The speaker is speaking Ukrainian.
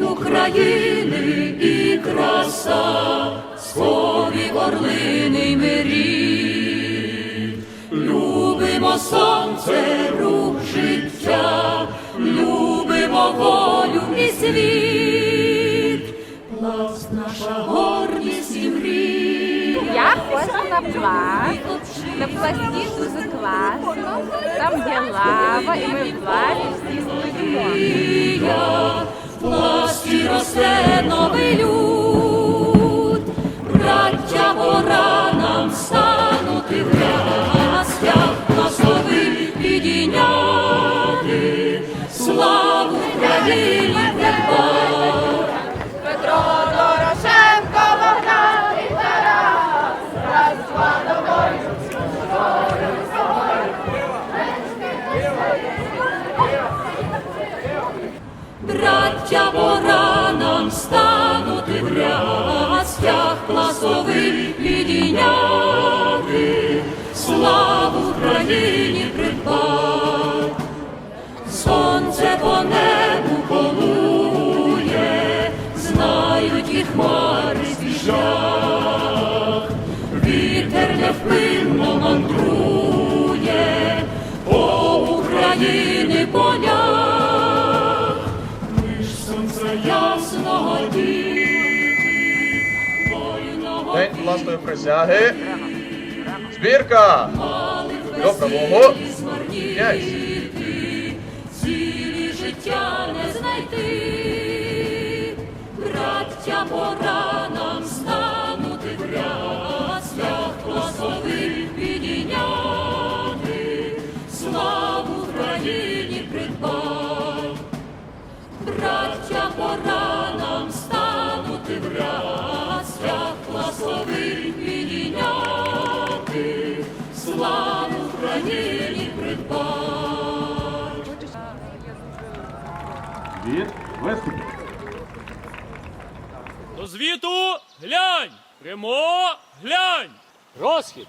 України і краса, слові орлини мирі. Любимо сонце, рух життя, любимо волю і світ, пласт наша гордість і мрія. Я ходжу на пласт. На пласті дуже класно. Там є лава, і ми в плаві всі стоїмо. Мрія, росте новий люд, браття пора нам станути в рястях, благослови підійняти, славу Україні придбати. Петро Дорошенко, Богдан і Тарас. Раз, два, до бою. Браття пора нам станути в рястях, благослови підійняти, славу Україні придбати. Сонце по небу полує, знають і хмари свіжах, вітер невпинно мандрує по України полях, власної присяги. Збірка! До правого. Цілі життя не знайти, браття пора нам станути в ряслях, благослови підійняти, славу Україні придбати. Браття пора Україні. Від виступ. До звіту глянь! Прямо глянь! Розхід!